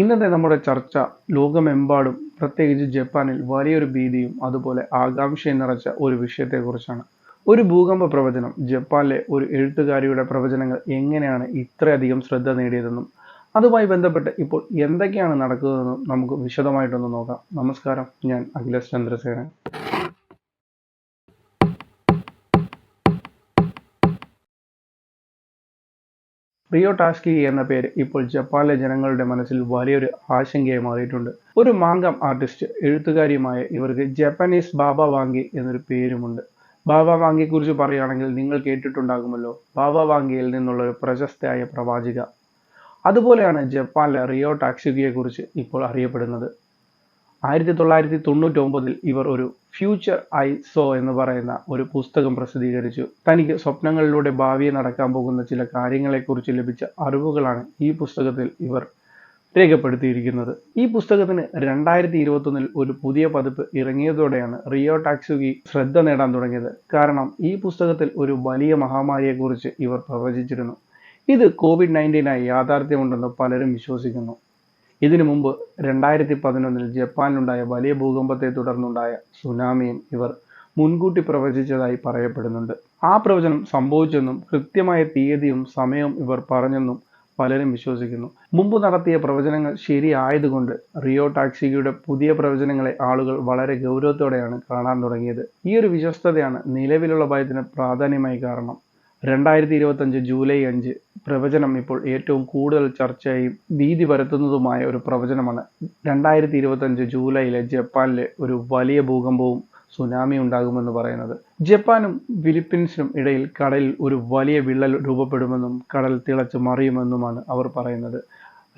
ഇന്നത്തെ നമ്മുടെ ചർച്ച ലോകമെമ്പാടും പ്രത്യേകിച്ച് ജപ്പാനിൽ വലിയൊരു ഭീതിയും അതുപോലെ ആകാംക്ഷയും നിറച്ച ഒരു വിഷയത്തെക്കുറിച്ചാണ്. ഒരു ഭൂകമ്പ പ്രവചനം ജപ്പാനിലെ ഒരു എഴുത്തുകാരിയുടെ പ്രവചനങ്ങൾ എങ്ങനെയാണ് ഇത്രയധികം ശ്രദ്ധ നേടിയതെന്നും അതുമായി ബന്ധപ്പെട്ട് ഇപ്പോൾ എന്തൊക്കെയാണ് നടക്കുന്നതെന്നും നമുക്ക് വിശദമായിട്ടൊന്ന് നോക്കാം. നമസ്കാരം ഞാൻ അഖിലേഷ് ചന്ദ്രസേനൻ റിയോ ടാസ്കി എന്ന പേര് ഇപ്പോൾ ജപ്പാനിലെ ജനങ്ങളുടെ മനസ്സിൽ വലിയൊരു ആശങ്കയായി മാറിയിട്ടുണ്ട്. ഒരു മാങ്കം ആർട്ടിസ്റ്റ് എഴുത്തുകാരിയുമായ ഇവർക്ക് ജപ്പാനീസ് ബാബ വാങ്കി എന്നൊരു പേരുമുണ്ട്. ബാബ വാങ്കിയെക്കുറിച്ച് പറയുകയാണെങ്കിൽ നിങ്ങൾ കേട്ടിട്ടുണ്ടാകുമല്ലോ. ബാബ വാങ്കിയിൽ നിന്നുള്ള ഒരു പ്രശസ്തയായ പ്രവാചിക. അതുപോലെയാണ് ജപ്പാനിലെ റിയോ ടാക്സുകിയെക്കുറിച്ച് ഇപ്പോൾ അറിയപ്പെടുന്നത്. ആയിരത്തി തൊള്ളായിരത്തി തൊണ്ണൂറ്റി ഒമ്പതിൽ ഇവർ ഒരു ഫ്യൂച്ചർ ഐ സോ എന്ന് പറയുന്ന ഒരു പുസ്തകം പ്രസിദ്ധീകരിച്ചു. തനിക്ക് സ്വപ്നങ്ങളിലൂടെ ഭാവിയെ നടക്കാൻ പോകുന്ന ചില കാര്യങ്ങളെക്കുറിച്ച് ലഭിച്ച അറിവുകളാണ് ഈ പുസ്തകത്തിൽ ഇവർ രേഖപ്പെടുത്തിയിരിക്കുന്നത്. ഈ പുസ്തകത്തിന് രണ്ടായിരത്തി ഇരുപത്തൊന്നിൽ ഒരു പുതിയ പതിപ്പ് ഇറങ്ങിയതോടെയാണ് റിയോ ടാക്സുകി ശ്രദ്ധ നേടാൻ തുടങ്ങിയത്. കാരണം ഈ പുസ്തകത്തിൽ ഒരു വലിയ മഹാമാരിയെക്കുറിച്ച് ഇവർ പ്രവചിച്ചിരുന്നു. ഇത് കോവിഡ് നയന്റീനായി യാഥാർത്ഥ്യമുണ്ടെന്ന് പലരും വിശ്വസിക്കുന്നു. ഇതിനു മുമ്പ് രണ്ടായിരത്തി പതിനൊന്നിൽ ജപ്പാനിലുണ്ടായ വലിയ ഭൂകമ്പത്തെ തുടർന്നുണ്ടായ സുനാമിയും ഇവർ മുൻകൂട്ടി പ്രവചിച്ചതായി പറയപ്പെടുന്നുണ്ട്. ആ പ്രവചനം സംഭവിച്ചെന്നും കൃത്യമായ തീയതിയും സമയവും ഇവർ പറഞ്ഞെന്നും പലരും വിശ്വസിക്കുന്നു. മുമ്പ് നടത്തിയ പ്രവചനങ്ങൾ ശരിയായതുകൊണ്ട് റിയോ ടാക്സിയുടെ പുതിയ പ്രവചനങ്ങളെ ആളുകൾ വളരെ ഗൗരവത്തോടെയാണ് കാണാൻ തുടങ്ങിയത്. ഈ ഒരു വിശ്വസ്തതയാണ് നിലവിലുള്ള ഭയത്തിന് പ്രാധാന്യമായി കാരണം. രണ്ടായിരത്തി ഇരുപത്തഞ്ച് ജൂലൈ അഞ്ച് പ്രവചനം ഇപ്പോൾ ഏറ്റവും കൂടുതൽ ചർച്ചയും ഭീതി പരത്തുന്നതുമായ ഒരു പ്രവചനമാണ്. രണ്ടായിരത്തി ഇരുപത്തഞ്ച് ജൂലൈയിലെ ജപ്പാനിലെ ഒരു വലിയ ഭൂകമ്പവും സുനാമി ഉണ്ടാകുമെന്ന് പറയുന്നത്. ജപ്പാനും ഫിലിപ്പീൻസിനും ഇടയിൽ കടലിൽ ഒരു വലിയ വിള്ളൽ രൂപപ്പെടുമെന്നും കടൽ തിളച്ച് മറിയുമെന്നുമാണ് അവർ പറയുന്നത്.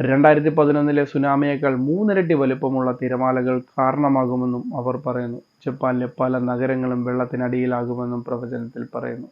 രണ്ടായിരത്തി പതിനൊന്നിലെ സുനാമിയേക്കാൾ മൂന്നിരട്ടി വലുപ്പമുള്ള തിരമാലകൾ കാരണമാകുമെന്നും അവർ പറയുന്നു. ജപ്പാനിലെ പല നഗരങ്ങളും വെള്ളത്തിനടിയിലാകുമെന്നും പ്രവചനത്തിൽ പറയുന്നു.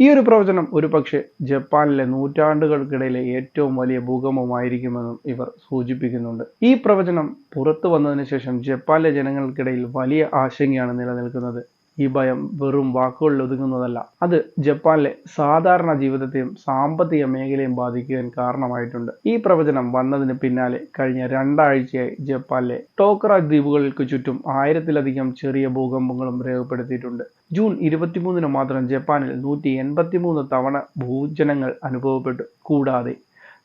ഈ ഒരു പ്രവചനം ഒരു പക്ഷേ ജപ്പാനിലെ നൂറ്റാണ്ടുകൾക്കിടയിലെ ഏറ്റവും വലിയ ഭൂകമ്പമായിരിക്കുമെന്നും ഇവർ സൂചിപ്പിക്കുന്നുണ്ട്. ഈ പ്രവചനം പുറത്തു വന്നതിന് ശേഷം ജപ്പാനിലെ ജനങ്ങൾക്കിടയിൽ വലിയ ആശങ്കയാണ് നിലനിൽക്കുന്നത്. ഈ ഭയം വെറും വാക്കുകളിൽ ഒതുങ്ങുന്നതല്ല. അത് ജപ്പാനിലെ സാധാരണ ജീവിതത്തെയും സാമ്പത്തിക മേഖലയും ബാധിക്കുവാൻ കാരണമായിട്ടുണ്ട്. ഈ പ്രവചനം വന്നതിന് പിന്നാലെ കഴിഞ്ഞ രണ്ടാഴ്ചയായി ജപ്പാനിലെ ടോക്കറ ദ്വീപുകൾക്ക് ചുറ്റും ആയിരത്തിലധികം ചെറിയ ഭൂകമ്പങ്ങളും രേഖപ്പെടുത്തിയിട്ടുണ്ട്. ജൂൺ ഇരുപത്തിമൂന്നിന് മാത്രം ജപ്പാനിൽ നൂറ്റി എൺപത്തിമൂന്ന് തവണ ഭൂചനങ്ങൾ അനുഭവപ്പെട്ടു. കൂടാതെ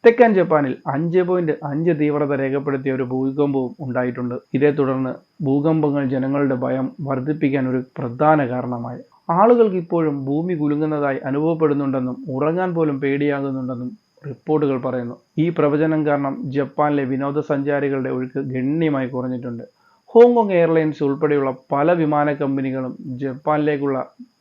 തെക്കൻ ജപ്പാനിൽ അഞ്ച് പോയിന്റ് അഞ്ച് തീവ്രത രേഖപ്പെടുത്തിയ ഒരു ഭൂകമ്പവും ഉണ്ടായിട്ടുണ്ട്. ഇതേ തുടർന്ന് ഭൂകമ്പങ്ങൾ ജനങ്ങളുടെ ഭയം വർദ്ധിപ്പിക്കാൻ ഒരു പ്രധാന കാരണമായി. ആളുകൾക്ക് ഇപ്പോഴും ഭൂമി കുലുങ്ങുന്നതായി അനുഭവപ്പെടുന്നുണ്ടെന്നും ഉറങ്ങാൻ പോലും പേടിയാകുന്നുണ്ടെന്നും റിപ്പോർട്ടുകൾ പറയുന്നു. ഈ പ്രവചനം കാരണം ജപ്പാനിലെ വിനോദസഞ്ചാരികളുടെ ഒഴുക്ക് ഗണ്യമായി കുറഞ്ഞിട്ടുണ്ട്. ഹോങ്കോങ് എയർലൈൻസ് ഉൾപ്പെടെയുള്ള പല വിമാന കമ്പനികളും ജപ്പാനിലേക്കുള്ള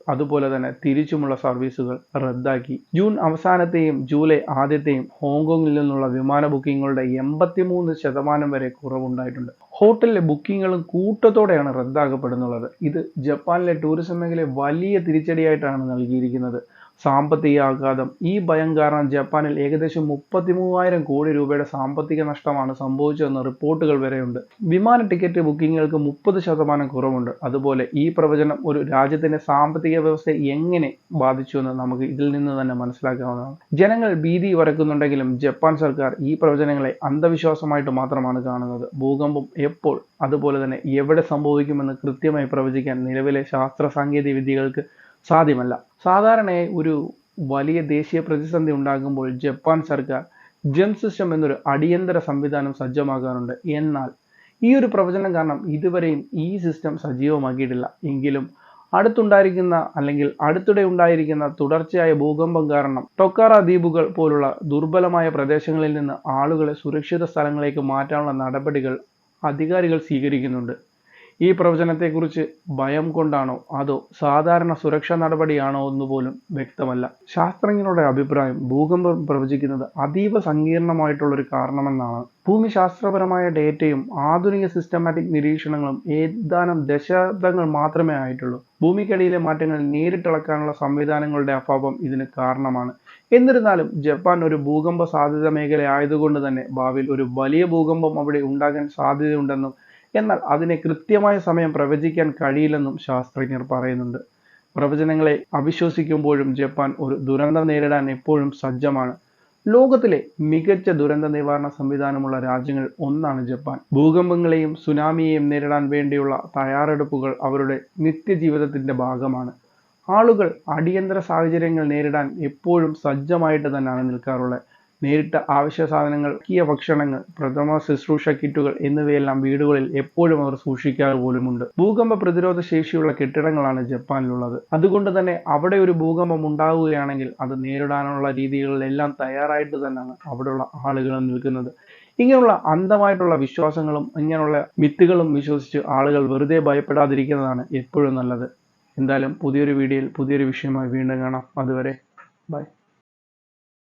അതുപോലെ തന്നെ തിരിച്ചുമുള്ള സർവീസുകൾ റദ്ദാക്കി. ജൂൺ അവസാനത്തെയും ജൂലൈ ആദ്യത്തെയും ഹോങ്കോങ്ങിൽ നിന്നുള്ള വിമാന ബുക്കിങ്ങുകളുടെ എൺപത്തിമൂന്ന് ശതമാനം വരെ കുറവുണ്ടായിട്ടുണ്ട്. ഹോട്ടലിലെ ബുക്കിങ്ങുകളും കൂട്ടത്തോടെയാണ് റദ്ദാക്കപ്പെടുന്നുള്ളത്. ഇത് ജപ്പാനിലെ ടൂറിസം മേഖലയെ വലിയ തിരിച്ചടിയായിട്ടാണ് നൽകിയിരിക്കുന്നത്. സാമ്പത്തിക ആഘാതം ഈ ഭയം കാരണം ജപ്പാനിൽ ഏകദേശം മുപ്പത്തി മൂവായിരം കോടി രൂപയുടെ സാമ്പത്തിക നഷ്ടമാണ് സംഭവിച്ചതെന്ന് റിപ്പോർട്ടുകൾ വരെയുണ്ട്. വിമാന ടിക്കറ്റ് ബുക്കിങ്ങുകൾക്ക് മുപ്പത് ശതമാനം കുറവുണ്ട്. അതുപോലെ ഈ പ്രവചനം ഒരു രാജ്യത്തിന്റെ സാമ്പത്തിക വ്യവസ്ഥയെ എങ്ങനെ ബാധിച്ചുവെന്ന് നമുക്ക് ഇതിൽ നിന്ന് തന്നെ മനസ്സിലാക്കാവുന്നതാണ്. ജനങ്ങൾ ഭീതി വരക്കുന്നുണ്ടെങ്കിലും ജപ്പാൻ സർക്കാർ ഈ പ്രവചനങ്ങളെ അന്ധവിശ്വാസമായിട്ട് മാത്രമാണ് കാണുന്നത്. ഭൂകമ്പം എപ്പോൾ അതുപോലെ തന്നെ എവിടെ സംഭവിക്കുമെന്ന് കൃത്യമായി പ്രവചിക്കാൻ നിലവിലെ ശാസ്ത്ര സാങ്കേതിക വിദ്യകൾക്ക് സാധ്യമല്ല. സാധാരണയായി ഒരു വലിയ ദേശീയ പ്രതിസന്ധി ഉണ്ടാകുമ്പോൾ ജപ്പാൻ സർക്കാർ ജം സിസ്റ്റം എന്നൊരു അടിയന്തര സംവിധാനം സജ്ജമാകാറുണ്ട് എന്നാൽ ഈ ഒരു പ്രവചനം കാരണം ഇതുവരെയും ഈ സിസ്റ്റം സജീവമാക്കിയിട്ടില്ല. എങ്കിലും അടുത്തുണ്ടായിരിക്കുന്ന അല്ലെങ്കിൽ അടുത്തിടെ ഉണ്ടായിരിക്കുന്ന തുടർച്ചയായ ഭൂകമ്പം കാരണം ടൊക്കാറ ദ്വീപുകൾ പോലുള്ള ദുർബലമായ പ്രദേശങ്ങളിൽ നിന്ന് ആളുകളെ സുരക്ഷിത സ്ഥലങ്ങളിലേക്ക് മാറ്റാനുള്ള നടപടികൾ അധികാരികൾ സ്വീകരിക്കുന്നുണ്ട്. ഈ പ്രവചനത്തെക്കുറിച്ച് ഭയം കൊണ്ടാണോ അതോ സാധാരണ സുരക്ഷാ നടപടിയാണോ എന്ന് പോലും വ്യക്തമല്ല. ശാസ്ത്രജ്ഞരുടെ അഭിപ്രായം ഭൂകമ്പം പ്രവചിക്കുന്നത് അതീവ സങ്കീർണമായിട്ടുള്ളൊരു കാരണമെന്നാണ്. ഭൂമിശാസ്ത്രപരമായ ഡേറ്റയും ആധുനിക സിസ്റ്റമാറ്റിക് നിരീക്ഷണങ്ങളും ഏതാനും ദശാബ്ദങ്ങൾ മാത്രമേ ആയിട്ടുള്ളൂ. ഭൂമിക്കടിയിലെ മാറ്റങ്ങൾ നേരിട്ടിളക്കാനുള്ള സംവിധാനങ്ങളുടെ അഭാവം ഇതിന് കാരണമാണ്. എന്നിരുന്നാലും ജപ്പാൻ ഒരു ഭൂകമ്പ സാധ്യത മേഖല ആയതുകൊണ്ട് തന്നെ ഭാവിയിൽ ഒരു വലിയ ഭൂകമ്പം അവിടെ ഉണ്ടാകാൻ സാധ്യതയുണ്ടെന്നും എന്നാൽ അതിനെ കൃത്യമായ സമയം പ്രവചിക്കാൻ കഴിയില്ലെന്നും ശാസ്ത്രജ്ഞർ പറയുന്നുണ്ട്. പ്രവചനങ്ങളെ അവിശ്വസിക്കുമ്പോഴും ജപ്പാൻ ഒരു ദുരന്തം നേരിടാൻ എപ്പോഴും സജ്ജമാണ്. ലോകത്തിലെ മികച്ച ദുരന്ത നിവാരണ സംവിധാനമുള്ള രാജ്യങ്ങൾ ഒന്നാണ് ജപ്പാൻ. ഭൂകമ്പങ്ങളെയും സുനാമിയെയും നേരിടാൻ വേണ്ടിയുള്ള തയ്യാറെടുപ്പുകൾ അവരുടെ നിത്യജീവിതത്തിന്റെ ഭാഗമാണ്. ആളുകൾ അടിയന്തര സാഹചര്യങ്ങൾ നേരിടാൻ എപ്പോഴും സജ്ജമായിട്ട് തന്നെയാണ് നിൽക്കാറുള്ളത്. നേരിട്ട ആവശ്യ സാധനങ്ങൾ കിയ ഭക്ഷണങ്ങൾ പ്രഥമ ശുശ്രൂഷ കിറ്റുകൾ എന്നിവയെല്ലാം വീടുകളിൽ എപ്പോഴും അവർ സൂക്ഷിക്കാറ് പോലുമുണ്ട്. ഭൂകമ്പ പ്രതിരോധ ശേഷിയുള്ള കെട്ടിടങ്ങളാണ് ജപ്പാനിലുള്ളത്. അതുകൊണ്ട് തന്നെ അവിടെ ഒരു ഭൂകമ്പം ഉണ്ടാവുകയാണെങ്കിൽ അത് നേരിടാനുള്ള രീതികളിലെല്ലാം തയ്യാറായിട്ട് തന്നെയാണ് അവിടെയുള്ള ആളുകൾ നിൽക്കുന്നത്. ഇങ്ങനെയുള്ള അന്ധമായിട്ടുള്ള വിശ്വാസങ്ങളും ഇങ്ങനെയുള്ള മിത്തുകളും വിശ്വസിച്ച് ആളുകൾ വെറുതെ ഭയപ്പെടാതിരിക്കുന്നതാണ് എപ്പോഴും നല്ലത്. എന്തായാലും പുതിയൊരു വീഡിയോയിൽ പുതിയൊരു വിഷയമായി വീണ്ടും കാണാം. അതുവരെ ബൈ.